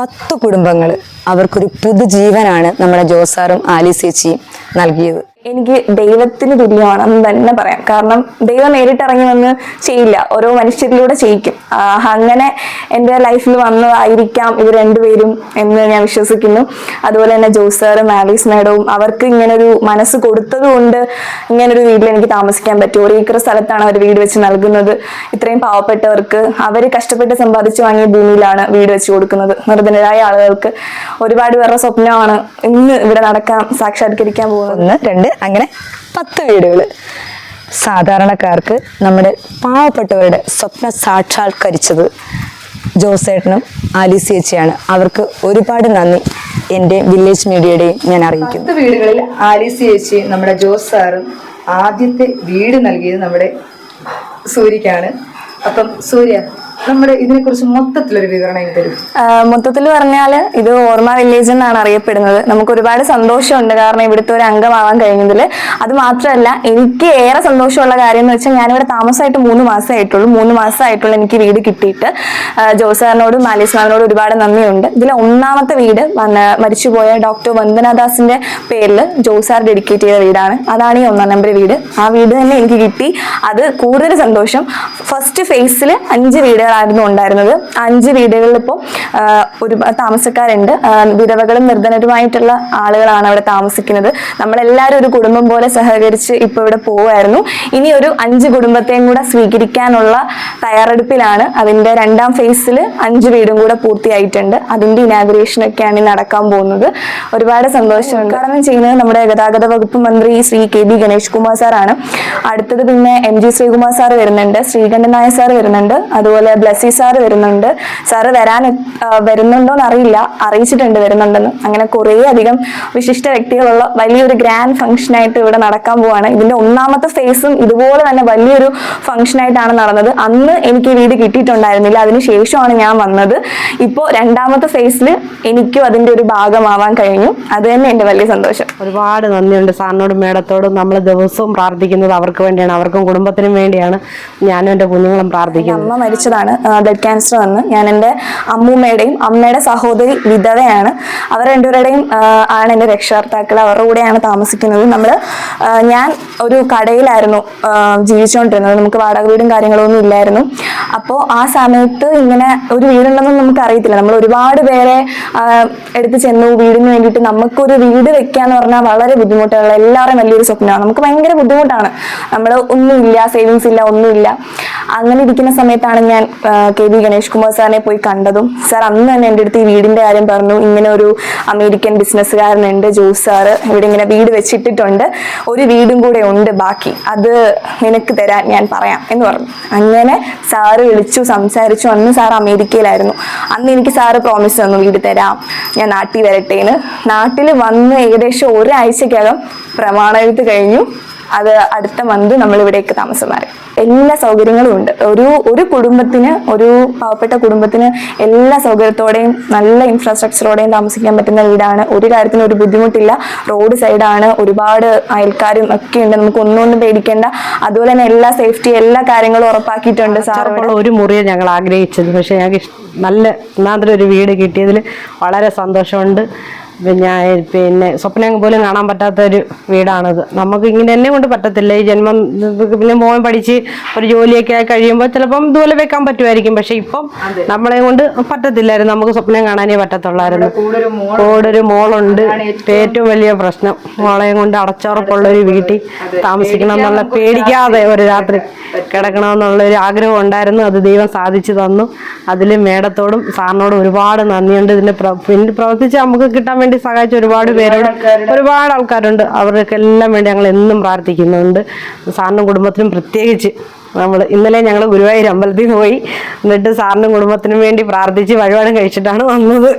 പത്ത് കുടുംബങ്ങൾ അവർക്കൊരു പുതുജീവനാണ് നമ്മുടെ ജോസാറും ആലി ആലിസേച്ചിയും നൽകിയത്. എനിക്ക് ദൈവത്തിന് തുല്യമാണെന്ന് തന്നെ പറയാം. കാരണം ദൈവം നേരിട്ടിറങ്ങി വന്ന് ചെയ്യില്ല. ഓരോ മനുഷ്യരിലൂടെ ചെയ്യിക്കും. അങ്ങനെ എന്റെ ലൈഫിൽ വന്നതായിരിക്കാം ഇവർ രണ്ടുപേരും എന്ന് ഞാൻ വിശ്വസിക്കുന്നു. അതുപോലെ തന്നെ ജോസാറും ആലീസ് മാഡവും അവർക്ക് ഇങ്ങനൊരു മനസ്സ് കൊടുത്തത് കൊണ്ട് ഇങ്ങനൊരു വീട്ടിൽ എനിക്ക് താമസിക്കാൻ പറ്റും. ഒരു ഏക്കർ സ്ഥലത്താണ് അവർ വീട് വെച്ച് നൽകുന്നത്. ഇത്രയും പാവപ്പെട്ടവർക്ക് അവർ കഷ്ടപ്പെട്ട് സമ്പാദിച്ചു വാങ്ങിയ ഭൂമിയിലാണ് വീട് വെച്ച് കൊടുക്കുന്നത്. നിർധനരായ ആളുകൾക്ക് ഒരുപാട് പേരുടെ സ്വപ്നമാണ് ഇന്ന് ഇവിടെ നടക്കാൻ സാക്ഷാത്കരിക്കാൻ പോകുന്നത്. രണ്ട് അങ്ങനെ പത്ത് വീടുകൾ സാധാരണക്കാർക്ക് നമ്മുടെ പാവപ്പെട്ടവരുടെ സ്വപ്ന സാക്ഷാത്കരിച്ചത് ജോസേട്ടനും ആലിസേച്ചിയാണ് അവർക്ക് ഒരുപാട് നന്ദി. എന്റെ വില്ലേജ് മീഡിയയുടെയും ഞാൻ അറിയിക്കും വീടുകളിൽ ആലിസി ചേച്ചി നമ്മുടെ ജോസ് സാറും ആദ്യത്തെ വീട് നൽകിയത് നമ്മുടെ സൂര്യക്കാണ്. അപ്പം സൂര്യ നമ്മുടെ ഇതിനെക്കുറിച്ച് മൊത്തത്തിലൊരു വിവരണം തരും. മൊത്തത്തിൽ പറഞ്ഞാൽ ഇത് ഓർമ്മ വില്ലേജ് എന്നാണ് അറിയപ്പെടുന്നത്. നമുക്ക് ഒരുപാട് സന്തോഷമുണ്ട്. കാരണം ഇവിടുത്തെ ഒരു അംഗമാവാൻ കഴിഞ്ഞതിൽ അത് മാത്രമല്ല എനിക്ക് ഏറെ സന്തോഷമുള്ള കാര്യം എന്ന് വെച്ചാൽ ഞാനിവിടെ താമസമായിട്ട് മൂന്ന് മാസമായിട്ടുള്ളൂ മൂന്ന് മാസമായിട്ടുള്ളൂ എനിക്ക് വീട് കിട്ടിയിട്ട് ജോസാറിനോടും മാലീസ് മാമിനോടും ഒരുപാട് നന്ദിയുണ്ട്. ഇതിലെ ഒന്നാമത്തെ വീട് മരിച്ചുപോയ ഡോക്ടർ വന്ദനാദാസിന്റെ പേരിൽ ജോസാർ ഡെഡിക്കേറ്റ് ചെയ്ത വീടാണ്. അതാണ് ഈ ഒന്നാം നമ്പർ വീട്. ആ വീട് തന്നെ എനിക്ക് കിട്ടി. അത് കൂടുതൽ സന്തോഷം. ഫസ്റ്റ് ഫേസിൽ അഞ്ച് വീടുകളായിരുന്നു ഉണ്ടായിരുന്നത്. അഞ്ച് വീടുകളിൽ ഇപ്പോൾ ഒരു താമസക്കാരുണ്ട്. വിധവകളും നിർധനരുമായിട്ടുള്ള ആളുകളാണ് അവിടെ താമസിക്കുന്നത്. നമ്മളെല്ലാവരും ഒരു കുടുംബം പോലെ സഹകരിച്ച് ഇപ്പോൾ ഇവിടെ പോവുമായിരുന്നു ഇനി ഒരു അഞ്ച് കുടുംബത്തെയും കൂടെ സ്വീകരിക്കാനുള്ള തയ്യാറെടുപ്പിലാണ് അതിന്റെ രണ്ടാം ഫേസിൽ അഞ്ച് വീടും കൂടെ പൂർത്തിയായിട്ടുണ്ട്. അതിന്റെ ഇനാഗ്രേഷനൊക്കെയാണ് ഒക്കെയാണ് ഇനി നടക്കാൻ പോകുന്നത്. ഒരുപാട് സന്തോഷമുണ്ട്. ഉദ്ഘാടനം ചെയ്യുന്നത് നമ്മുടെ ഗതാഗത വകുപ്പ് മന്ത്രി ശ്രീ കെ ബി ഗണേഷ് കുമാർ സാറാണ്. അടുത്തത് പിന്നെ എം ജി ശ്രീകുമാർ സാർ വരുന്നുണ്ട്. ശ്രീകണ്ഠൻ നായർ സാർ വരുന്നുണ്ട്. അതുപോലെ ബ്ലസ്സി സാർ വരുന്നുണ്ട്. സാറ് വരാൻ വരുന്നുണ്ടോ വരുന്നുണ്ടോന്ന് അറിയില്ല അറിയിച്ചിട്ടുണ്ട് വരുന്നുണ്ടെന്ന്. അങ്ങനെ കുറേ അധികം വിശിഷ്ട വ്യക്തികളുള്ള വലിയൊരു ഗ്രാൻഡ് ഫംഗ്ഷൻ ആയിട്ട് ഇവിടെ നടക്കാൻ പോവാണ്. ഇതിന്റെ ഒന്നാമത്തെ ഫേസും ഇതുപോലെ തന്നെ വലിയൊരു ഫംഗ്ഷൻ ആയിട്ടാണ് നടന്നത്. അന്ന് എനിക്ക് വീട് കിട്ടിയിട്ടുണ്ടായിരുന്നില്ല. അതിനുശേഷമാണ് ഞാൻ വന്നത്. ഇപ്പോ രണ്ടാമത്തെ ഫേസിൽ എനിക്കും അതിന്റെ ഒരു ഭാഗമാവാൻ കഴിഞ്ഞു. അത് തന്നെ എന്റെ വലിയ സന്തോഷം. ഒരുപാട് നന്ദിയുണ്ട് സാറിനോടും മേഡത്തോടും. നമ്മൾ ദിവസവും പ്രാർത്ഥിക്കുന്നത് അവർക്ക് വേണ്ടിയാണ്. അവർക്കും കുടുംബത്തിനും വേണ്ടിയാണ്. ഞാനും എന്റെ കുഞ്ഞുങ്ങളും പ്രാർത്ഥിക്കുന്നു. അമ്മ മരിച്ചതാണ് ബ്ലഡ് ക്യാൻസർ വന്ന്. ഞാൻ എന്റെ അമ്മൂമ്മയുടെയും അമ്മയുടെ സഹോദരി വിധവയാണ്. അവർ രണ്ടുപേരുടെയും ആണ് എന്റെ രക്ഷകർത്താക്കൾ. അവരുടെ കൂടെയാണ് താമസിക്കുന്നത്. നമ്മൾ ഞാൻ ഒരു കടയിലായിരുന്നു ജീവിച്ചുകൊണ്ടിരുന്നത്. നമുക്ക് വാടക വീടും കാര്യങ്ങളൊന്നും ഇല്ലായിരുന്നു. അപ്പോൾ ആ സമയത്ത് ഇങ്ങനെ ഒരു വീടുണ്ടെന്ന് നമുക്ക് അറിയത്തില്ല. നമ്മൾ ഒരുപാട് പേരെ എടുത്ത് ചെന്നു വീടിന് വേണ്ടിയിട്ട് നമുക്കൊരു വീട് വെക്കാന്ന് പറഞ്ഞാൽ വളരെ ബുദ്ധിമുട്ടുള്ള എല്ലാവരും വലിയൊരു സ്വപ്നമാണ്. നമുക്ക് ഭയങ്കര ബുദ്ധിമുട്ടാണ്. നമ്മൾ ഒന്നുമില്ല സേവിങ്സ് ഇല്ല ഒന്നുമില്ല. അങ്ങനെ ഇരിക്കുന്ന സമയത്താണ് ഞാൻ കെ വി ഗണേഷ് കുമാർ സാറിനെ പോയി കണ്ടതും. സാർ അന്ന് തന്നെ എന്റെ അടുത്ത് ഈ വീടിന്റെ കാര്യം പറഞ്ഞു. ഇങ്ങനെ ഒരു അമേരിക്കൻ ബിസിനസ്സുകാരനുണ്ട് ജോസ് സാറ്. ഇവിടെ ഇങ്ങനെ വീട് വെച്ചിട്ടിട്ടുണ്ട്. ഒരു വീടും കൂടെ ഉണ്ട് ബാക്കി. അത് നിനക്ക് തരാൻ ഞാൻ പറയാം എന്ന് പറഞ്ഞു. അങ്ങനെ സാറ് വിളിച്ചു സംസാരിച്ചു. അന്ന് സാർ അമേരിക്കയിലായിരുന്നു. അന്ന് എനിക്ക് സാറ് പ്രോമിസ് തന്നു വീട് തരാം. ഞാൻ നാട്ടിൽ വരട്ടേന്ന്. നാട്ടിൽ വന്ന് ഏകദേശം ഒരാഴ്ചക്കകം പ്രമാണമെഴുത്ത് കഴിഞ്ഞു. അത് അടുത്ത മന്ത് നമ്മൾ ഇവിടേക്ക് താമസം മാറി എല്ലാ സൗകര്യങ്ങളും ഉണ്ട്. ഒരു ഒരു കുടുംബത്തിന് ഒരു പാവപ്പെട്ട കുടുംബത്തിന് എല്ലാ സൗകര്യത്തോടെയും നല്ല ഇൻഫ്രാസ്ട്രക്ചറോടെയും താമസിക്കാൻ പറ്റുന്ന വീടാണ്. ഒരു കാര്യത്തിനും ഒരു ബുദ്ധിമുട്ടില്ല. റോഡ് സൈഡാണ് ഒരുപാട് അയൽക്കാരും ഒക്കെ ഉണ്ട്. നമുക്ക് ഒന്നും ഒന്നും പേടിക്കേണ്ട. അതുപോലെ തന്നെ എല്ലാ സേഫ്റ്റി എല്ലാ കാര്യങ്ങളും ഉറപ്പാക്കിയിട്ടുണ്ട് സാർ ഒരു മുറിയെ ഞങ്ങൾ ആഗ്രഹിച്ചത്. പക്ഷേ ഞങ്ങൾക്ക് നല്ല ഒന്നാന്തരം ഒരു വീട് കിട്ടിയതിൽ വളരെ സന്തോഷമുണ്ട്. ഞാൻ പിന്നെ സ്വപ്നം പോലും കാണാൻ പറ്റാത്ത ഒരു വീടാണത്. നമുക്ക് ഇങ്ങനെ എന്നെ കൊണ്ട് പറ്റത്തില്ല. ഈ ജന്മം പിന്നെ മോൻ പഠിച്ച് ഒരു ജോലിയൊക്കെ ആയി കഴിയുമ്പോൾ ചിലപ്പം ഇതുപോലെ വെക്കാൻ പറ്റുമായിരിക്കും. പക്ഷെ ഇപ്പം നമ്മളെ കൊണ്ട് പറ്റത്തില്ലായിരുന്നു. നമുക്ക് സ്വപ്നം കാണാനേ പറ്റത്തുള്ളായിരുന്നു. കൂടൊരു മോളുണ്ട്. ഏറ്റവും വലിയ പ്രശ്നം. മോളെയും കൊണ്ട് അടച്ചുറപ്പുള്ള ഒരു വീട്ടിൽ താമസിക്കണം എന്നുള്ള പേടിക്കാതെ ഒരു രാത്രി കിടക്കണമെന്നുള്ള ഒരു ആഗ്രഹം ഉണ്ടായിരുന്നു. അത് ദൈവം സാധിച്ചു തന്നു. അതിൽ മേടത്തോടും സാറിനോടും ഒരുപാട് നന്ദിയുണ്ട്. ഇതിന്റെ പ്ര- പ്രവർത്തിച്ച് നമുക്ക് കിട്ടാൻ വേണ്ടി സഹായിച്ച ഒരുപാട് പേരുണ്ട് ഒരുപാട് ആൾക്കാരുണ്ട്. അവർക്ക് എല്ലാം വേണ്ടി ഞങ്ങൾ എന്നും പ്രാർത്ഥിക്കുന്നുണ്ട്. സാറിനും കുടുംബത്തിനും പ്രത്യേകിച്ച് നമ്മൾ ഇന്നലെ ഞങ്ങൾ ഗുരുവായൂർ അമ്പലത്തിൽ പോയി. എന്നിട്ട് സാറിനും കുടുംബത്തിനും വേണ്ടി പ്രാർത്ഥിച്ച് വഴിപാടും കഴിച്ചിട്ടാണ് വന്നത്.